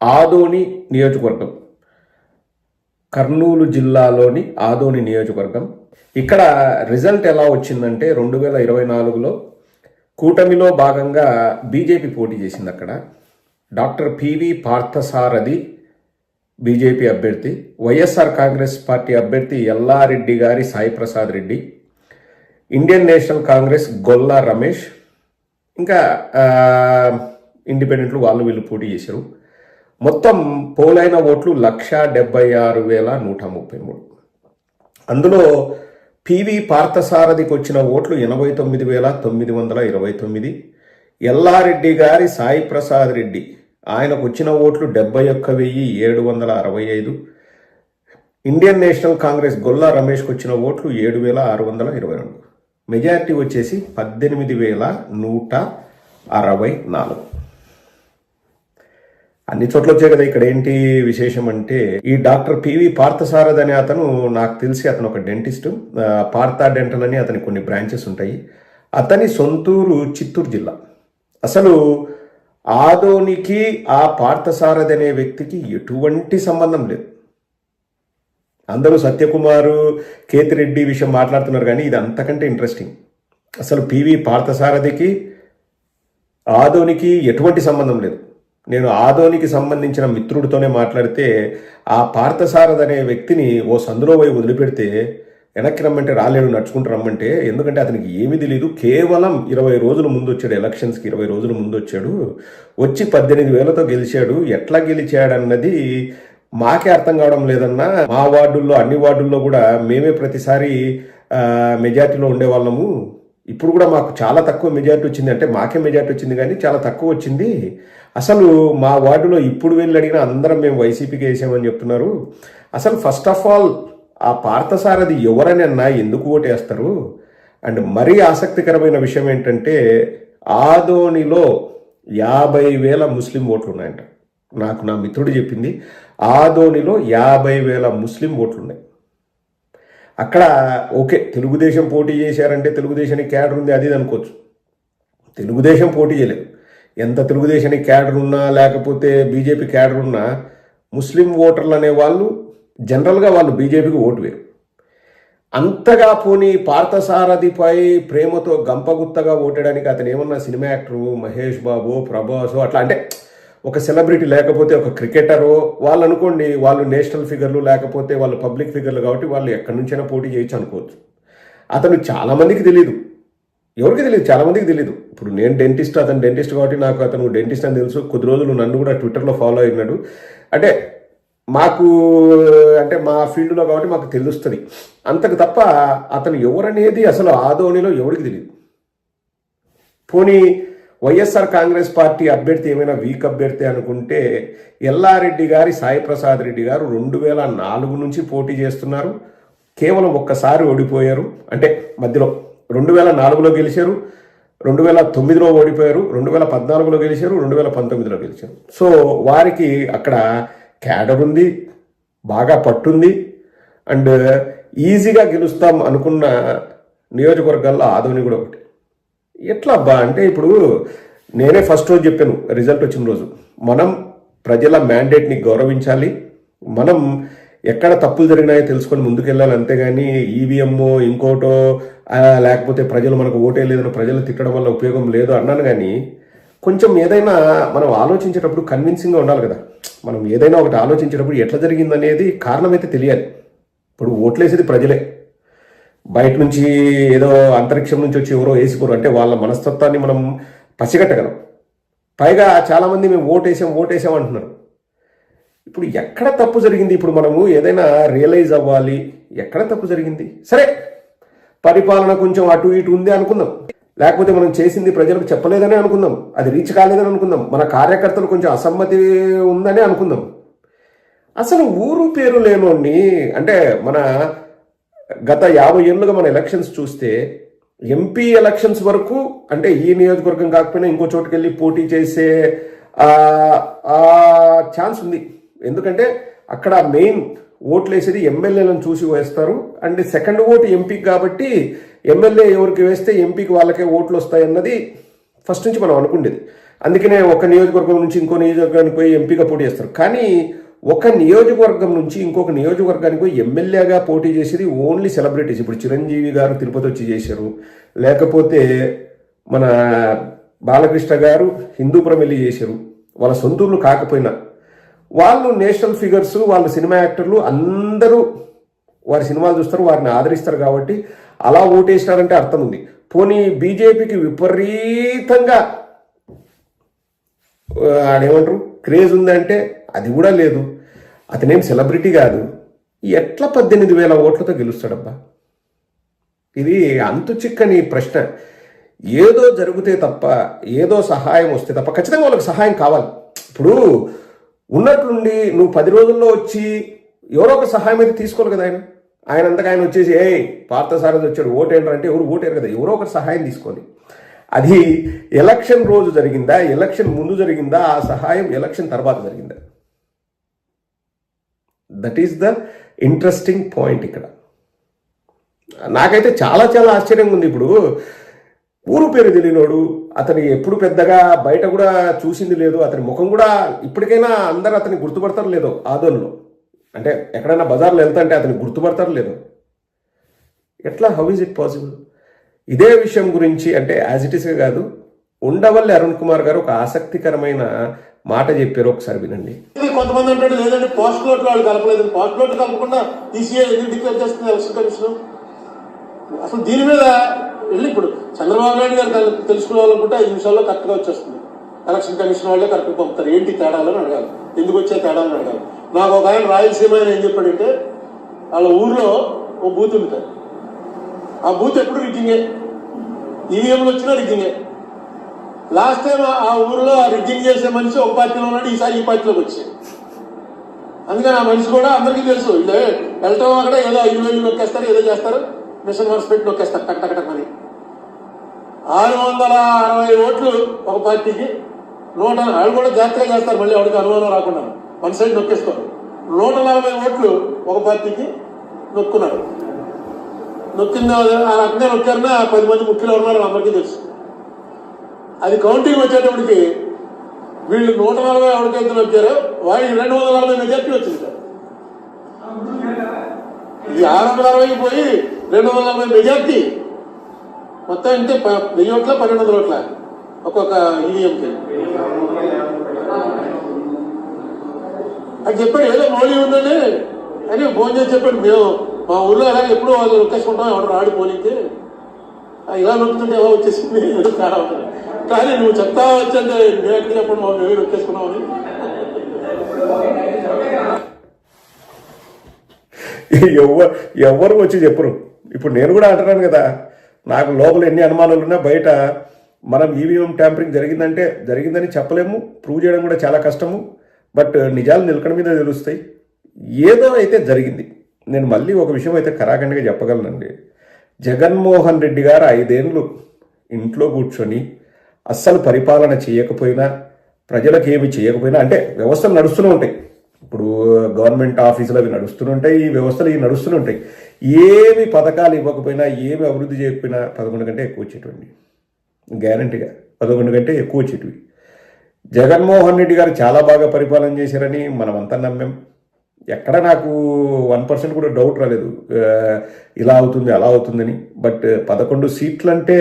ఆదోని నియోజకవర్గం. కర్నూలు జిల్లాలోని ఆదోని నియోజకవర్గం. ఇక్కడ రిజల్ట్ ఎలా వచ్చిందంటే రెండు వేల ఇరవై నాలుగులో కూటమిలో భాగంగా బీజేపీ పోటీ చేసింది అక్కడ. డాక్టర్ పివి పార్థసారథి బీజేపీ అభ్యర్థి వైఎస్ఆర్ కాంగ్రెస్ పార్టీ అభ్యర్థి ఎల్లారెడ్డి గారి Sai Prasad Reddy Indian National Congress Golla Ramesh ఇంకా ఇండిపెండెంట్లు వాళ్ళు వీళ్ళు పోటీ చేశారు. మొత్తం పోలైన ఓట్లు లక్ష డెబ్బై ఆరు వేల నూట ముప్పై మూడు. అందులో పివి పార్థసారథికి వచ్చిన ఓట్లు ఎనభై తొమ్మిది వేల తొమ్మిది వందల ఇరవై తొమ్మిది. ఎల్లారెడ్డి గారి సాయి ప్రసాద్ రెడ్డి ఆయనకు వచ్చిన ఓట్లు డెబ్బై ఒక్క వెయ్యి ఏడు వందల అరవై ఐదు. ఇండియన్ నేషనల్ కాంగ్రెస్ గొల్లా రమేష్కి వచ్చిన ఓట్లు ఏడు వేల ఆరు వందల ఇరవై రెండు. మెజార్టీ వచ్చేసి పద్దెనిమిది వేల నూట అరవై నాలుగు. అన్ని చోట్ల వచ్చాయి కదా. ఇక్కడ ఏంటి విశేషం అంటే ఈ డాక్టర్ పివి పార్థసారథ్ అనే అతను నాకు తెలిసి అతను ఒక డెంటిస్ట్. పార్థ డెంటల్ అని అతని కొన్ని బ్రాంచెస్ ఉంటాయి. అతని సొంతూరు చిత్తూరు జిల్లా. అసలు ఆదోనికి ఆ పార్థసారథి అనే వ్యక్తికి ఎటువంటి సంబంధం లేదు. అందరూ సత్యకుమారు కేతిరెడ్డి విషయం మాట్లాడుతున్నారు కానీ ఇది అంతకంటే ఇంట్రెస్టింగ్ అసలు పివి పార్థసారథికి ఆదోనికి ఎటువంటి సంబంధం లేదు. నేను ఆదోనికి సంబంధించిన మిత్రుడితోనే మాట్లాడితే ఆ పార్థసారథ్ అనే వ్యక్తిని ఓ సందులో పోయి వదిలిపెడితే వెనక్కి రమ్మంటే రాలేడు నడుచుకుంటూ రమ్మంటే ఎందుకంటే అతనికి ఏమీ తెలియదు కేవలం ఇరవై రోజుల ముందు వచ్చాడు ఎలక్షన్స్కి ఇరవై రోజుల ముందు వచ్చాడు. వచ్చి పద్దెనిమిది వేలతో గెలిచాడు. ఎట్లా గెలిచాడన్నది మాకే అర్థం కావడం లేదన్నా మా వార్డుల్లో అన్ని వార్డుల్లో కూడా మేమే ప్రతిసారి మెజార్టీలో ఉండేవాళ్ళము. ఇప్పుడు కూడా మాకు చాలా తక్కువ మెజార్టీ వచ్చింది. అంటే మాకే మెజార్టీ వచ్చింది కానీ చాలా తక్కువ వచ్చింది. అసలు మా వార్డులో ఇప్పుడు వెళ్ళి అడిగినా అందరం మేము వైసీపీకి వేసామని చెప్తున్నారు. అసలు ఫస్ట్ ఆఫ్ ఆల్ ఆ పార్థసారథి ఎవరని అన్నా ఎందుకు ఓటేస్తారు? అండ్ మరీ ఆసక్తికరమైన విషయం ఏంటంటే ఆదోనిలో యాభై వేల ముస్లిం ఓట్లు ఉన్నాయంట. నాకు నా మిత్రుడు చెప్పింది. ఆదోనిలో యాభై వేల ముస్లిం ఓట్లు ఉన్నాయి. అక్కడ ఓకే తెలుగుదేశం పోటీ చేశారంటే తెలుగుదేశానికి క్యాడర్ ఉంది అది అనుకోవచ్చు. తెలుగుదేశం పోటీ చేయలేదు. ఎంత తెలుగుదేశానికి క్యాడర్ ఉన్నా లేకపోతే బీజేపీ క్యాడర్ ఉన్నా ముస్లిం ఓటర్లు అనే వాళ్ళు జనరల్గా వాళ్ళు బీజేపీకి ఓటు వేరు అంతగా పోనీ పార్థసారథిపై ప్రేమతో గంపగుత్తగా ఓటేయడానికి అతను ఏమన్నా సినిమా యాక్టరు మహేష్ బాబు ప్రభాస్ అట్లా అంటే ఒక సెలబ్రిటీ లేకపోతే ఒక క్రికెటరో వాళ్ళు అనుకోండి వాళ్ళు నేషనల్ ఫిగర్లు లేకపోతే వాళ్ళు పబ్లిక్ ఫిగర్లు కాబట్టి వాళ్ళు ఎక్కడి నుంచైనా పోటీ చేయొచ్చు అనుకోవచ్చు. అతను చాలామందికి తెలియదు ఎవరికి తెలియదు చాలామందికి తెలియదు ఇప్పుడు నేను డెంటిస్ట్ అతను డెంటిస్ట్ కాబట్టి నాకు అతను డెంటిస్ట్ అని తెలుసు. కొద్ది రోజులు నన్ను కూడా ట్విట్టర్లో ఫాలో అయినాడు అంటే మాకు అంటే మా ఫీల్డ్లో కాబట్టి మాకు తెలుస్తుంది. అంతకు తప్ప అతను ఎవరనేది అసలు ఆదోనిలో ఎవరికి తెలియదు పోనీ వైఎస్ఆర్ కాంగ్రెస్ పార్టీ అభ్యర్థి ఏమైనా వీక్ అభ్యర్థి అనుకుంటే ఎల్లారెడ్డి గారి సాయి ప్రసాద్ రెడ్డి గారు రెండు వేల నాలుగు నుంచి పోటీ చేస్తున్నారు. కేవలం ఒక్కసారి ఓడిపోయారు. అంటే మధ్యలో రెండు వేల నాలుగులో గెలిచారు రెండు వేల తొమ్మిదిలో ఓడిపోయారు రెండు వేల పద్నాలుగులో గెలిచారు రెండు వేల పంతొమ్మిదిలో గెలిచారు. సో వారికి అక్కడ క్యాడర్ ఉంది బాగా పట్టుంది. అండ్ ఈజీగా గెలుస్తాం అనుకున్న నియోజకవర్గాల్లో ఆదోని కూడా ఒకటి. ఎట్లా అబ్బా అంటే ఇప్పుడు నేనే ఫస్ట్ రోజు చెప్పాను రిజల్ట్ వచ్చిన రోజు. మనం ప్రజల మ్యాండేట్ని గౌరవించాలి. మనం ఎక్కడ తప్పులు జరిగినాయో తెలుసుకొని ముందుకెళ్ళాలి అంతేగాని ఈవీఎమ్మో ఇంకోటో లేకపోతే ప్రజలు మనకు ఓటే లేదని ప్రజలు తిట్టడం వల్ల ఉపయోగం లేదు అన్నాను కానీ కొంచెం ఏదైనా మనం ఆలోచించేటప్పుడు కన్విన్సింగ్గా ఉండాలి కదా. మనం ఏదైనా ఒకటి ఆలోచించేటప్పుడు ఎట్లా జరిగిందనేది కారణం అయితే తెలియాలి. ఇప్పుడు ఓట్లేసేది ప్రజలే. బయట నుంచి ఏదో అంతరిక్షం నుంచి వచ్చి ఎవరో వేసిపోరు. అంటే వాళ్ళ మనస్తత్వాన్ని మనం పసిగట్టగలం. పైగా చాలామంది మేము ఓటేసాం ఓటేసాం అంటున్నారు. ఇప్పుడు ఎక్కడ తప్పు జరిగింది? ఇప్పుడు మనము ఏదైనా రియలైజ్ అవ్వాలి. ఎక్కడ తప్పు జరిగింది? సరే పరిపాలన కొంచెం అటు ఇటు ఉంది అనుకుందాం. లేకపోతే మనం చేసింది ప్రజలకు చెప్పలేదని అనుకుందాం. అది రీచ్ కాలేదని అనుకుందాం. మన కార్యకర్తలు కొంచెం అసమ్మతి ఉందని అనుకుందాం. అసలు ఊరు పేరు లేనోడిని అంటే మన గత యాభై ఏళ్ళుగా మన ఎలక్షన్స్ చూస్తే ఎంపీ ఎలక్షన్స్ వరకు అంటే ఈ నియోజకవర్గం కాకపోయినా ఇంకో చోటుకి వెళ్ళి పోటీ చేసే ఛాన్స్ ఉంది. ఎందుకంటే అక్కడ మెయిన్ ఓట్లు వేసేది ఎమ్మెల్యేలను చూసి వేస్తారు. అండ్ సెకండ్ ఓటు ఎంపీకి కాబట్టి ఎమ్మెల్యే ఎవరికి వేస్తే ఎంపీకి వాళ్ళకే ఓట్లు వస్తాయన్నది ఫస్ట్ నుంచి మనం అనుకుండేది. అందుకనే ఒక నియోజకవర్గం నుంచి ఇంకో నియోజకవర్గానికి పోయి ఎంపీగా పోటీ చేస్తారు. కానీ ఒక నియోజకవర్గం నుంచి ఇంకొక నియోజకవర్గానికి ఎమ్మెల్యేగా పోటీ చేసేది ఓన్లీ సెలబ్రిటీస్. ఇప్పుడు చిరంజీవి గారు తిరుపతి వచ్చి చేశారు. లేకపోతే మన బాలకృష్ణ గారు హిందూపురం వెళ్ళి చేశారు. వాళ్ళ సొంతూర్లు కాకపోయినా వాళ్ళు నేషనల్ ఫిగర్స్ వాళ్ళ సినిమా యాక్టర్లు అందరూ వారి సినిమాలు చూస్తారు వారిని ఆదరిస్తారు కాబట్టి అలా ఓటేసినారంటే అర్థం ఉంది. పోనీ బీజేపీకి విపరీతంగా ఆడేమంటారు క్రేజ్ ఉందంటే అది కూడా లేదు. అతనేం సెలబ్రిటీ కాదు. ఎట్లా పద్దెనిమిది వేల ఓట్లతో గెలుస్తాడబ్బా? ఇది అంతు చిక్కని ప్రశ్న. ఏదో జరిగితే తప్ప ఏదో సహాయం వస్తే తప్ప ఖచ్చితంగా వాళ్ళకి సహాయం కావాలి. ఇప్పుడు ఉన్నట్లుండి నువ్వు పది రోజుల్లో వచ్చి ఎవరో ఒక సహాయం అయితే తీసుకోవాలి కదా ఆయన. ఆయన అంతగా ఆయన వచ్చేసి ఏ పార్థసారథి వచ్చాడు ఓటేంటర్? అంటే ఎవరు ఓటేరు కదా ఎవరో ఒకరు సహాయం తీసుకోవాలి. అది ఎలక్షన్ రోజు జరిగిందా ఎలక్షన్ ముందు జరిగిందా ఆ సహాయం ఎలక్షన్ తర్వాత జరిగిందా? That is the interesting point ఇక్కడ. నాకైతే చాలా చాలా ఆశ్చర్యంగా ఉంది ఇప్పుడు. ఊరు పేరు తెలియనోడు అతని ఎప్పుడు పెద్దగా బయట కూడా చూసింది లేదు అతని ముఖం కూడా ఇప్పటికైనా అందరూ అతని గుర్తుపడతారు లేదో ఆదోళనలో అంటే ఎక్కడైనా బజార్లో వెళ్తాంటే అతని గుర్తుపడతారు లేదు. ఎట్లా? హౌ ఈజ్ ఇట్ పాసిబుల్ ఇదే విషయం గురించి అంటే యాజ్ ఇట్ ఈస్గా కాదు ఉండవల్లి అరుణ్ కుమార్ గారు ఒక ఆసక్తికరమైన మాట చెప్పారు ఒకసారి వినండి. కొంతమంది అంటాడు లేదంటే పోస్ట్ నోట్ వాళ్ళు కలపలేదు. పోస్ట్ నోట్ కలపకుండా ఈసీఐ ఎందుకు డిక్లేర్ చేస్తుంది ఎలక్షన్ కమిషన్? అసలు దీని మీద వెళ్ళి ఇప్పుడు చంద్రబాబు నాయుడు గారు తెలుసుకోవాలనుకుంటే ఐదు నిమిషాల్లో కరెక్ట్గా వచ్చేస్తుంది. ఎలక్షన్ కమిషన్ వాళ్ళే కరెక్ట్గా పంపుతారు. ఏంటి తేడాలు అని అడగాలి. ఎందుకు వచ్చే తేడాలు అని అడగాలి. నాకు ఒక ఆయన రాయలసీమ ఆయన ఏం చెప్పాడంటే వాళ్ళ ఊర్లో ఓ బూత్ ఉంటుంది ఆ బూత్ ఎప్పుడు రిగ్గింగే ఈవీఎంలు వచ్చినా రిగ్గింగే లాస్ట్ టైం ఆ- ఊర్లో ఆ రిగ్గింగ్ చేసే మనిషి ఒక పార్టీలో ఉన్నాడు ఈసారి ఈ పార్టీలోకి వచ్చాడు అందుకని ఆ మనిషి కూడా అందరికీ తెలుసు ఇదే వెళ్ళటం అక్కడ ఏదో ఐదు వేలు నొక్కేస్తారు ఏదో చేస్తారు మిషన్ వర్స్ పెట్టి నొక్కేస్తారు టక్ టక్ అని. ఆరు వందల అరవై ఓట్లు ఒక పార్టీకి నూట వాళ్ళు కూడా జాగ్రత్తగా చేస్తారు మళ్ళీ ఆవిడకి అనుమానం రాకుండా. వన్ సైడ్ నొక్కేస్తారు. నూట నలభై ఓట్లు ఒక పార్టీకి నొక్కున్నారు. నొక్కింది ఆ రకంగా నొక్కారన్నా పది మంది ముఖ్యులు ఉన్నారు అందరికీ తెలుసు. అది కౌంటింగ్ వచ్చేటప్పటికి వీళ్ళు నూట నలభై ఎవరికైతే వచ్చారు. వాడికి రెండు వందల నలభై మెజార్టీ వచ్చింది సార్. ఇది ఆరు వందల అరవైకి పోయి రెండు వందల నలభై మెజార్టీ. మొత్తం అంటే వెయ్యి ఓట్ల పన్నెండు వందల ఓట్ల ఒక్కొక్క ఈవీఎంకి. అది చెప్పాడు ఏదో మౌలి ఉందని. అని ఫోన్ చేసి చెప్పాడు మేము మా ఊర్లో ఎలా ఎప్పుడూ వాళ్ళు నొక్కేసుకుంటాం ఎవరు రాడు పోనీకి. ఇలా నొక్కుతుంటే ఎలా వచ్చేసింది. ఏదో తేడా కానీ నువ్వు చెప్తా వచ్చంటే మేము ఎక్కడ చెప్పండి మా మేము నొక్కేసుకున్నామని ఎవ్వరు ఎవ్వరు వచ్చి చెప్పరు. ఇప్పుడు నేను కూడా అంటున్నాను కదా నాకు లోపల ఎన్ని అనుమానాలు ఉన్నా బయట మనం ఈవీఎం ట్యాంపరింగ్ జరిగిందంటే జరిగిందని చెప్పలేము ప్రూవ్ చేయడం కూడా చాలా కష్టము బట్ నిజాలు నిలకడ మీద తెలుస్తాయి. ఏదో అయితే జరిగింది. నేను మళ్ళీ ఒక విషయం అయితే కరాఖండిగా చెప్పగలనండి. జగన్మోహన్ రెడ్డి గారు ఐదేళ్ళు ఇంట్లో కూర్చొని అస్సలు పరిపాలన చేయకపోయినా ప్రజలకు ఏమి చేయకపోయినా అంటే వ్యవస్థలు నడుస్తూనే ఉంటాయి. ఇప్పుడు గవర్నమెంట్ ఆఫీసులు అవి నడుస్తూనే ఉంటాయి ఈ వ్యవస్థలు ఇవి నడుస్తూనే ఉంటాయి. ఏమి పథకాలు ఇవ్వకపోయినా ఏమి అభివృద్ధి చేయకపోయినా పదకొండు కంటే ఎక్కువ వచ్చేటువంటి గ్యారంటీగా పదకొండు కంటే ఎక్కువ వచ్చేటివి. జగన్మోహన్ రెడ్డి గారు చాలా బాగా పరిపాలన చేశారని మనమంతా నమ్మాం. ఎక్కడ నాకు వన్ పర్సెంట్ కూడా డౌట్ రాలేదు. ఇలా అవుతుంది అలా అవుతుందని. బట్ పదకొండు సీట్లు అంటే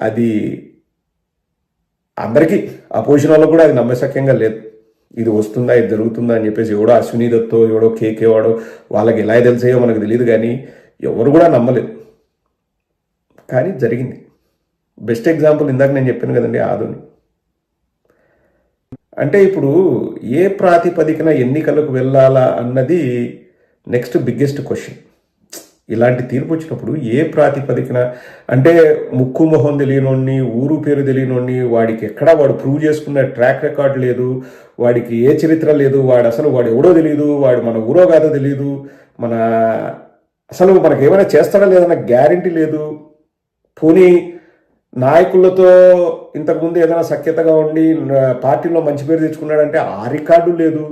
అది అందరికీ అపోజిషన్ వాళ్ళకు కూడా అది నమ్మశక్యంగా లేదు. ఇది వస్తుందా ఇది జరుగుతుందా అని చెప్పేసి ఎవడో అశ్విని దత్తో ఎవడో కేకే వాడో వాళ్ళకి ఎలా తెలిసాయో మనకు తెలియదు కానీ ఎవరు కూడా నమ్మలేదు. కానీ జరిగింది. బెస్ట్ ఎగ్జాంపుల్ ఇందాక నేను చెప్పాను కదండి ఆధుని అంటే ఇప్పుడు ఏ ప్రాతిపదికన ఎన్నికలకు వెళ్ళాలా అన్నది నెక్స్ట్ బిగ్గెస్ట్ క్వశ్చన్ ఇలాంటి తీర్పు వచ్చినప్పుడు ఏ ప్రాతిపదికన? అంటే ముక్కు మొహం తెలియనోడిని ఊరు పేరు తెలియనోడిని వాడికి ఎక్కడ వాడు ప్రూవ్ చేసుకున్న ట్రాక్ రికార్డ్ లేదు వాడికి ఏ చరిత్ర లేదు వాడు అసలు వాడు ఎవడో తెలియదు వాడు మన ఊరో కాదో తెలియదు మన అసలు మనకి ఏమైనా చేస్తాడా లేదన్న గ్యారంటీ లేదు. పోనీ నాయకులతో ఇంతకుముందు ఏదైనా సఖ్యతగా ఉండి పార్టీలో మంచి పేరు తెచ్చుకున్నాడంటే ఆ రికార్డు లేదు.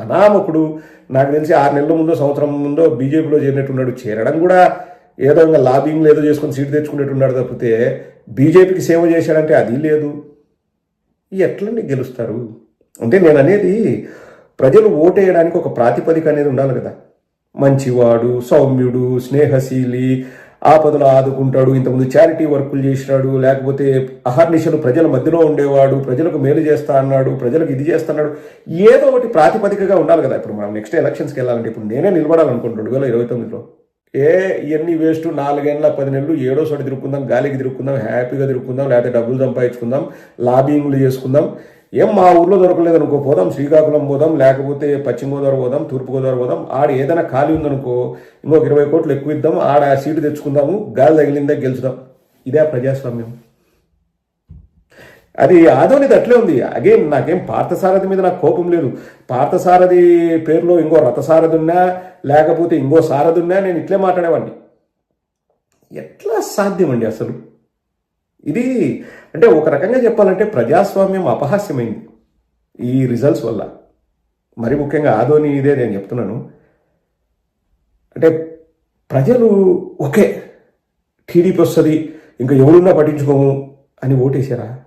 అనామకుడు. నాకు తెలిసి ఆరు నెలల ముందో సంవత్సరం ముందో బీజేపీలో చేరినట్టున్నాడు. చేరడం కూడా ఏదో ఇంకా లాబింగ్ ఏదో చేసుకొని సీటు తెచ్చుకునేట్టున్నాడు తప్పితే బీజేపీకి సేవ చేశాడంటే అది లేదు. ఎట్లండి గెలుస్తారు? అంటే నేను అనేది ప్రజలు ఓటేయడానికి ఒక ప్రాతిపదిక అనేది ఉండాలి కదా. మంచివాడు సౌమ్యుడు స్నేహశీలి ఆపదలు ఆదుకుంటాడు ఇంతకుముందు చారిటీ వర్కులు చేసినాడు లేకపోతే అహర్నిశలు ప్రజల మధ్యలో ఉండేవాడు ప్రజలకు మేలు చేస్తా అన్నాడు ప్రజలకు ఇది చేస్తున్నాడు ఏదో ఒకటి ప్రాతిపదికగా ఉండాలి కదా. ఇప్పుడు మనం నెక్స్ట్ ఎలక్షన్స్కి వెళ్ళాలంటే ఇప్పుడు నేనే నిలబడాలనుకుంటున్నాను రెండు వేల ఇరవై తొమ్మిదిలో. ఏ ఇవన్నీ వేస్ట్ నాలుగేళ్ళ పది నెలలు ఏడో సోటి తిరుక్కుందాం గాలికి తిరుక్కుందాం హ్యాపీగా తిరుక్కుందాం లేకపోతే డబ్బులు సంపాదించుకుందాం లాబింగ్లు చేసుకుందాం. ఏం మా ఊర్లో దొరకలేదు అనుకో పోదాం శ్రీకాకుళం పోదాం లేకపోతే పశ్చిమ గోదావరి పోదాం తూర్పు గోదావరి పోదాం ఆడ ఏదైనా ఖాళీ ఉందనుకో ఇంకొక ఇరవై కోట్లు ఎక్కువ ఇద్దాం ఆడ ఆ సీటు తెచ్చుకుందాము గాలి తగిలిందే గెలుచుదాం. ఇదే ప్రజాస్వామ్యం. అది ఆదోనిది అట్లే ఉంది. అగైన్ నాకేం పార్థసారథి మీద నాకు కోపం లేదు. పార్థసారథి పేరులో ఇంకో రథసారథి ఉన్నా లేకపోతే ఇంకో సారథి ఉన్నా నేను ఇట్లే మాట్లాడేవాడిని ఎట్లా సాధ్యం అండి అసలు? ఇది అంటే ఒక రకంగా చెప్పాలంటే ప్రజాస్వామ్యం అపహాస్యమైంది ఈ రిజల్ట్స్ వల్ల. మరి ముఖ్యంగా ఆదోని ఇదే నేను చెప్తున్నాను. అంటే ప్రజలు ఒకే టీడీపీ వస్తుంది ఇంకా ఎవరున్నా పట్టించుకోము అని ఓటేశారా?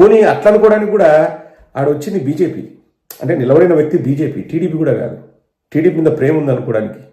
పోనీ అట్లా అనుకోవడానికి కూడా ఆడొచ్చింది బీజేపీ. అంటే నిలబడిన వ్యక్తి బీజేపీ టీడీపీ కూడా కాదు. టీడీపీ మీద ప్రేమ ఉంది అనుకోవడానికి.